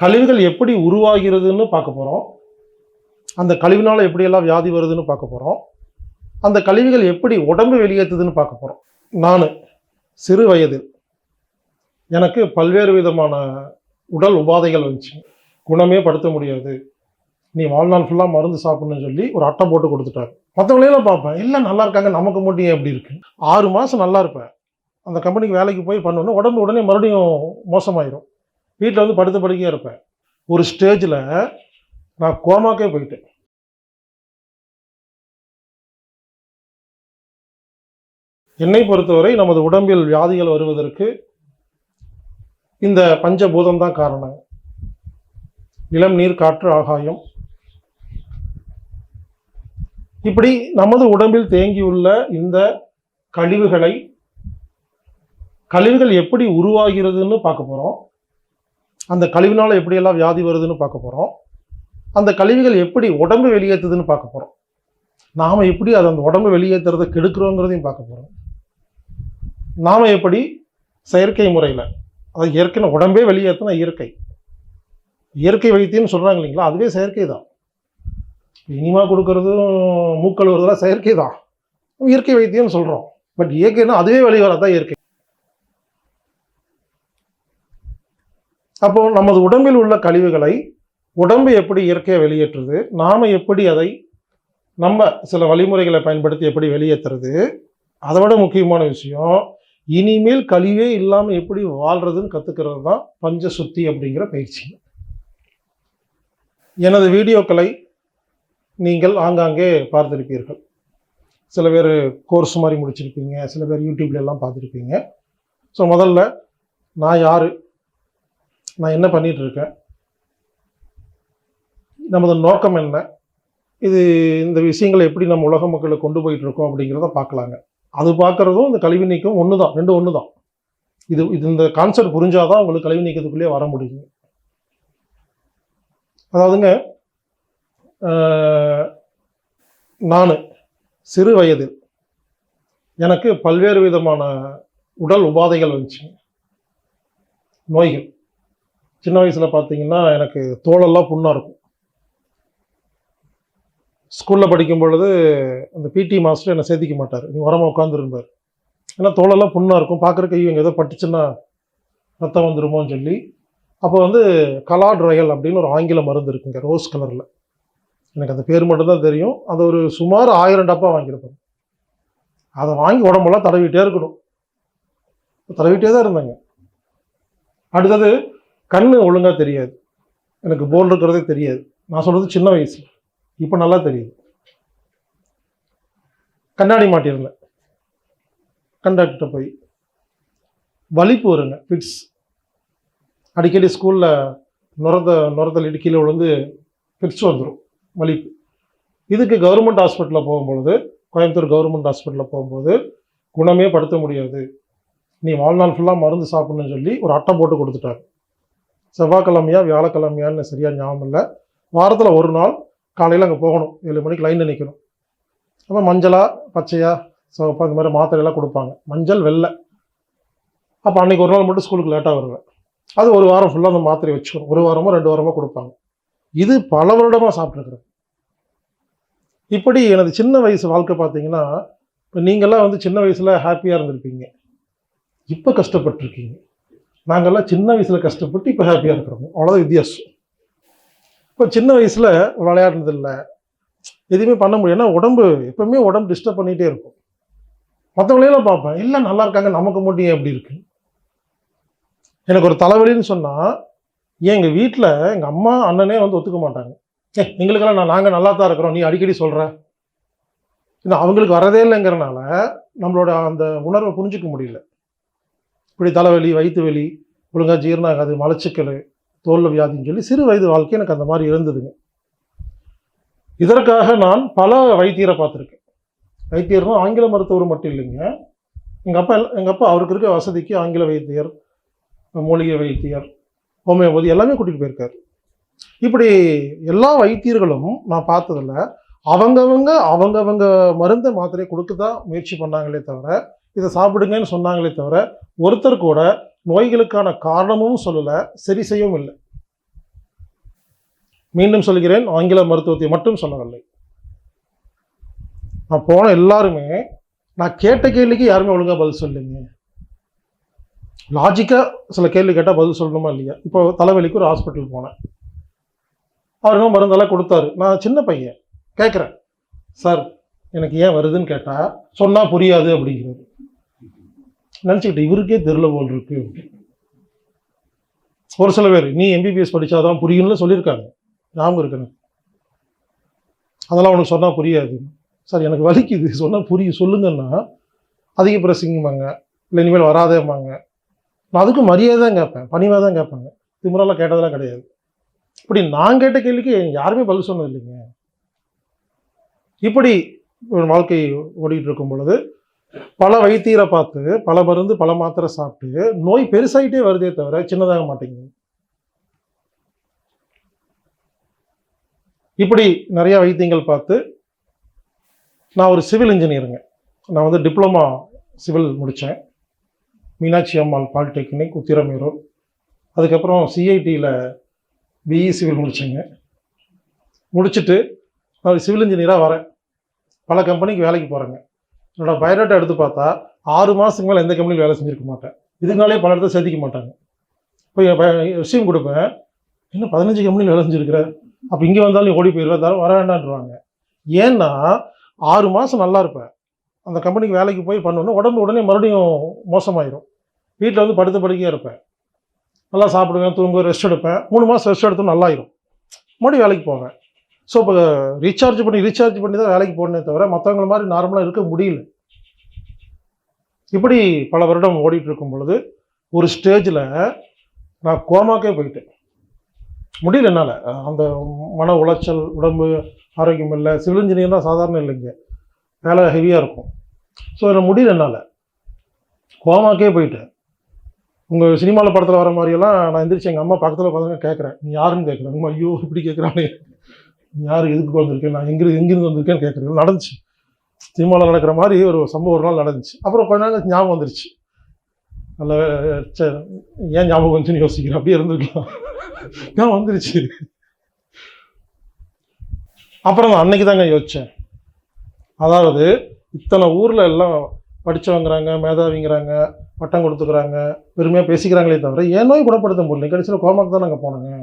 கழிவுகள் எப்படி உருவாகிறதுன்னு பார்க்க போகிறோம் அந்த கழிவுனால எப்படியெல்லாம் வியாதி வருதுன்னு பார்க்க போகிறோம் அந்த கழிவுகள் எப்படி உடம்பு வெளியேற்றுதுன்னு பார்க்க போகிறோம் நான் சிறு வயதில் எனக்கு பல்வேறு விதமான உடல் உபாதைகள் வந்துச்சு. குணமே படுத்த முடியாது. நீ வாழ்நாள் ஃபுல்லாக மருந்து சாப்பிடணும்னு சொல்லி ஒரு அட்டை போட்டு கொடுத்துட்டாரு. மற்றவங்களையெல்லாம் பார்ப்பேன். எல்லாம் நல்லா இருக்காங்க நமக்கு மட்டும் எப்படி இருக்கு? ஆறு மாதம் நல்லா இருப்பேன். அந்த கம்பெனிக்கு வேலைக்கு போய் பண்ணோன்னே உடம்பு உடனே மறுபடியும் மோசமாயிரும். வீட்டில் வந்து படுத்த படுக்கையாக இருப்பேன். ஒரு ஸ்டேஜில் நான் கோமாக்கே போயிட்டேன். என்னை பொறுத்தவரை நமது உடம்பில் வியாதிகள் வருவதற்கு இந்த பஞ்சபூதம் தான் காரணம். நிலம் நீர் காற்று ஆகாயம். இப்படி நமது உடம்பில் தேங்கியுள்ள இந்த கழிவுகளை கழிவுகள் எப்படி உருவாகிறதுன்னு பார்க்க போகிறோம் அந்த கழிவுனால எப்படியெல்லாம் வியாதி வருதுன்னு பார்க்க போகிறோம் அந்த கழிவுகள் எப்படி உடம்பு வெளியேற்றுதுன்னு பார்க்க போகிறோம் நாம் எப்படி அதை அந்த உடம்பு வெளியேற்றுறதை கெடுக்கிறோங்கிறதையும் பார்க்க போகிறோம் நாம் எப்படி செயற்கை முறையில் அதை இயற்கை உடம்பே வெளியேற்றினா இயற்கை. இயற்கை வைத்தியம்னு சொல்கிறாங்க இல்லைங்களா அதுவே செயற்கை தான். இனிமா கொடுக்கறதும் மூக்கள் வருதெல்லாம் செயற்கை தான். இயற்கை வைத்தியம்னு சொல்கிறோம் பட் இயற்கைன்னா அதுவே வெளியே வரதான் இயற்கை. அப்போ நமது உடம்பில் உள்ள கழிவுகளை உடம்பு எப்படி இயற்கையாக வெளியேற்றுது? நாம் எப்படி அதை நம்ம சில வழிமுறைகளை பயன்படுத்தி எப்படி வெளியேற்றுறது அதை விட முக்கியமான விஷயம் இனிமேல் கழிவே இல்லாமல் எப்படி வாழ்றதுன்னு கற்றுக்கிறது தான் பஞ்ச சுத்தி அப்படிங்கிற பயிற்சி. எனது வீடியோக்களை நீங்கள் ஆங்காங்கே பார்த்திருப்பீர்கள். சில பேர் கோர்ஸ் மாதிரி முடிச்சிருப்பீங்க சில பேர் யூடியூப்ல எல்லாம் பார்த்துருப்பீங்க. ஸோ முதல்ல நான் யார்? நான் என்ன பண்ணிட்டு இருக்கேன் நமது நோக்கம் என்ன? இது இந்த விஷயங்களை எப்படி நம்ம உலக மக்களை கொண்டு போயிட்டு இருக்கோம் அப்படிங்கிறத பார்க்கலாங்க. அது பார்க்குறதும் இந்த கழிவு நீக்கம் ஒன்று தான் ரெண்டு ஒன்று தான் இது இது இந்த கான்செப்ட் புரிஞ்சாதான் உங்களுக்கு கழிவு நீக்கத்துக்குள்ளேயே வர முடியுங்க அதாவதுங்க நான் சிறு வயதில் எனக்கு பல்வேறு விதமான உடல் உபாதைகள் வந்துச்சுங்க நோய்கள். சின்ன வயசில் பார்த்தீங்கன்னா எனக்கு தோலெல்லாம் புண்ணாக இருக்கும். ஸ்கூலில் படிக்கும் பொழுது அந்த பிடி மாஸ்டர் என்னை சேர்த்திக்க மாட்டார். நீ உரமாக உட்காந்துருந்தார் ஏன்னா தோலெல்லாம் புண்ணாக இருக்கும். பார்க்குற கை எங்கே ஏதோ பட்டுச்சுன்னா ரத்தம் வந்துருமோன்னு சொல்லி. அப்போ வந்து கலாட்ரயல் அப்படின்னு ஒரு ஆங்கில மருந்து இருக்குங்க ரோஸ் கலரில் எனக்கு அந்த பேர் மட்டும்தான் தெரியும். அது ஒரு சுமார் ஆயிரம் டப்பா வாங்கியிருப்பேன். அதை வாங்கி உடம்பெல்லாம் தடவிட்டே இருக்கணும். தடவிட்டே தான் இருந்தாங்க. அடுத்தது கண் ஒழுங்காக தெரியாது. எனக்கு போல் இருக்கிறதே தெரியாது. நான் சொல்கிறது சின்ன வயசு. இப்போ நல்லா தெரியுது. கண்ணாடி மாட்டியிருந்தேன் கண்டாக்டர் போய் வலிப்பு வருங்க ஃபிட்ஸ் அடிக்கடி ஸ்கூலில் நுரத நுரத்தள்ளிட்டு கீழே விழுந்து ஃபிட்ஸ் வந்துடும் வலிப்பு. இதுக்கு கவர்மெண்ட் ஹாஸ்பிட்டலில் போகும்பொழுது கோயம்புத்தூர் கவர்மெண்ட் ஹாஸ்பிட்டலில் போகும்போது குணமே படுத்த முடியாது. நீ வாழ்நாள் ஃபுல்லாக மருந்து சாப்பிடணும்னு சொல்லி ஒரு அட்டை போட்டு கொடுத்துட்டாரு. செவ்வாய்க்கிழமையா வியாழக்கிழமையான்னு சரியாக ஞாபகம் இல்லை. வாரத்தில் ஒரு நாள் காலையில் அங்கே போகணும். ஏழு மணிக்கு லைனில் நிற்கணும் அப்போ மஞ்சளாக பச்சையா சிவப்பாக இந்த மாதிரி மாத்திரையெல்லாம் கொடுப்பாங்க. மஞ்சள் வெள்ளை. அப்போ அன்றைக்கி ஒரு நாள் மட்டும் ஸ்கூலுக்கு லேட்டாக வருவேன். அது ஒரு வாரம் ஃபுல்லாக அந்த மாத்திரை வச்சுக்கணும். ஒரு வாரமோ ரெண்டு வாரமோ கொடுப்பாங்க. இது பல வருடமாக சாப்பிட்ருக்குறேன் இப்படி எனது சின்ன வயசு வாழ்க்கை பார்த்தீங்கன்னா இப்போ நீங்கள்லாம் வந்து சின்ன வயசில் ஹாப்பியாக இருந்திருப்பீங்க. இப்போ கஷ்டப்பட்டிருக்கீங்க. நாங்கள்லாம் சின்ன வயசில் கஷ்டப்பட்டு இப்போ ஹாப்பியாக இருக்கிறோம். அவ்வளோதான் வித்தியாசம். இப்போ சின்ன வயசில் விளையாடுனதில்லை. எதுவுமே பண்ண முடியும் ஏன்னா உடம்பு எப்பவுமே உடம்பு டிஸ்டர்ப் பண்ணிகிட்டே இருக்கும். மற்றவங்களையெல்லாம் பார்ப்பேன். எல்லாம் நல்லா இருக்காங்க. நமக்கு மட்டும் ஏன் எப்படி இருக்கு? எனக்கு ஒரு தலைவலின்னு சொன்னால் ஏன் எங்கள் வீட்டில் எங்கள் அம்மா அண்ணனே வந்து ஒத்துக்க மாட்டாங்க. ஏ எங்களுக்கெல்லாம் நான் நாங்கள் நல்லா தான் இருக்கிறோம். நீ அடிக்கடி சொல்கிற இந்த அவங்களுக்கு வரதே இல்லைங்கிறனால நம்மளோட அந்த உணர்வை புரிஞ்சிக்க முடியல. இப்படி தலைவலி வயிற்று வலி ஒழுங்காக ஜீரணம் மலச்சிக்கல் தோல்ல வியாதின்னு சொல்லி சிறு வயது வாழ்க்கை எனக்கு அந்த மாதிரி இருந்ததுங்க. இதற்காக நான் பல வைத்தியரை பார்த்துருக்கேன். வைத்தியர்னா ஆங்கில மருத்துவர் மட்டும் இல்லைங்க. எங்கள் அப்பா எங்கள் அப்பா அவருக்கு இருக்க வசதிக்கு ஆங்கில வைத்தியர் மூலிகை வைத்தியர் ஹோமியோபதி எல்லாமே கூட்டிகிட்டு போயிருக்காரு. இப்படி எல்லா வைத்தியர்களும் நான் பார்த்ததில் அவங்கவங்க அவங்கவங்க மருந்து மாத்திரையை கொடுக்க தான் முயற்சி பண்ணாங்களே தவிர இதை சாப்பிடுங்கன்னு சொன்னாங்களே தவிர ஒருத்தர் கூட நோய்களுக்கான காரணமும் சொல்லலை சரி செய்யவும் இல்லை. மீண்டும் சொல்கிறேன் ஆங்கில மருத்துவத்தை மட்டும் சொல்லவில்லை. நான் போன எல்லாருமே நான் கேட்ட கேள்விக்கு யாருமே ஒழுங்காக பதில் சொல்லுங்க லாஜிக்காக சில கேள்வி கேட்டால் பதில் சொல்லணுமா இல்லையா? இப்போ தலைவலிக்கு ஒரு ஹாஸ்பிட்டல் போனேன். அவர் மருந்தெல்லாம் கொடுத்தாரு. நான் சின்ன பையன். கேட்குறேன் சார் எனக்கு ஏன் வருதுன்னு கேட்டால் சொன்னால் புரியாது அப்படிங்கிறது நினச்சிக்கிட்டு இவருக்கே தெரில போல் இருக்கு. ஒரு சில பேர் நீ எம்பிபிஎஸ் படித்தாதான் புரியும்னு சொல்லியிருக்காங்க. ஞாபகம் இருக்கணும் அதெல்லாம் உனக்கு சொன்னால் புரியாது. சார் எனக்கு வலிக்குது. சொன்னால் புரியும் சொல்லுங்கன்னா அதிக பிரசிங்கம்பாங்க. இல்லை இனிமேல் வராதேம்பாங்க. நான் அதுக்கு மரியாதை தான் கேட்பேன். பணிவாக தான் கேட்பாங்க. திமுறலாம் கேட்டதெல்லாம் கிடையாது. இப்படி நான் கேட்ட கேள்விக்கு யாருமே பதில் சொன்னது இல்லைங்க இப்படி ஒரு வாழ்க்கை ஓடிட்டு இருக்கும் பொழுது பல வைத்தியரை பார்த்து பல மருந்து பல மாத்திரை சாப்பிட்டு நோய் பெருசாயிட்டே வருதே தவிர சின்னதாக மாட்டேங்குது. இப்படி நிறைய வைத்தியங்கள் பார்த்து நான் ஒரு சிவில் இன்ஜினியருங்க. நான் வந்து டிப்ளமா சிவில் முடித்தேன். மீனாட்சி அம்மாள் பாலிடெக்னிக் உத்திரமேரூர். அதுக்கப்புறம் சிஐடியில் பிஇ சிவில் முடித்தேங்க. முடிச்சுட்டு நான் சிவில் இன்ஜினியராக வரேன். பல கம்பெனிக்கு வேலைக்கு போகிறேங்க என்னோடய பயோடேட்டா எடுத்து பார்த்தா ஆறு மாதத்துக்கு மேலே எந்த கம்பெனிக்கு வேலை செஞ்சுருக்க மாட்டேன். இதுனாலே பல இடத்துல சேர்த்திக்க மாட்டாங்க. இப்போ விஷயம் கொடுப்பேன். இன்னும் பதினஞ்சு கம்பெனியில் வேலை செஞ்சுருக்கிற? அப்போ இங்கே வந்தாலும் ஓடி போயிடுவேன் தர வர வேண்டான்றாங்க ஏன்னா ஆறு மாதம் நல்லா இருப்பேன். அந்த கம்பெனிக்கு வேலைக்கு போய் பண்ணோன்னா உடம்பு உடனே மறுபடியும் மோசமாயிரும். வீட்டில் வந்து படுத்த படுக்கையாக இருப்பேன். நல்லா சாப்பிடுவேன் தூங்குவேன் ரெஸ்ட் எடுப்பேன். மூணு மாதம் ரெஸ்ட் எடுத்தோம் நல்லாயிரும். மறுபடியும் வேலைக்கு போவேன். ஸோ இப்போ ரீசார்ஜ் பண்ணி ரீசார்ஜ் பண்ணி தான் வேலைக்கு போகணுமே தவிர மற்றவங்கள மாதிரி நார்மலாக இருக்க முடியல. இப்படி பல வருடம் ஓடிட்டு இருக்கும் பொழுது ஒரு ஸ்டேஜில் நான் கோமாக்கே போயிட்டேன். முடியல என்னால். அந்த மன உளைச்சல் உடம்பு ஆரோக்கியம் இல்லை சிவில் இன்ஜினியர்னா சாதாரண இல்லைங்க. வேலை ஹெவியாக இருக்கும். ஸோ எனக்கு முடியல என்னால். கோமாக்கே போயிட்டேன். உங்கள் சினிமாவில் படத்தில் வர மாதிரியெல்லாம் நான் எந்திரிச்சு எங்கள் அம்மா பக்கத்தில் உட்காந்து கேட்குறேன் நீ யாருன்னு கேட்குறேன் அம்மா ஐயோ இப்படி கேட்குறானே யார் எதுக்கு வந்திருக்கேன்? நான் எங்கிருந்து எங்கிருந்து வந்திருக்கேன்னு கேட்குறீங்க நடந்துச்சு. சினிமாவில் நடக்கிற மாதிரி ஒரு சம்பவம் ஒரு நாள் நடந்துச்சு. அப்புறம் கொஞ்ச நாள் ஞாபகம் வந்துருச்சு. நல்ல சரி ஏன் ஞாபகம் வந்துச்சுன்னு யோசிக்கிறேன். அப்படியே இருந்திருக்கலாம். ஞாபகம் வந்துருச்சு. அப்புறம் நான் அன்னைக்கு தாங்க யோசித்தேன் அதாவது இத்தனை ஊரில் எல்லாம் படிச்சவங்கிறாங்க மேதாவிங்கிறாங்க பட்டம் கொடுத்துக்கிறாங்க பெருமையாக பேசிக்கிறாங்களே தவிர ஏன் நோய் குணப்படுத்த முடியல. கடைசியில் கோமாக்கு தான் நாங்கள் போனோங்க.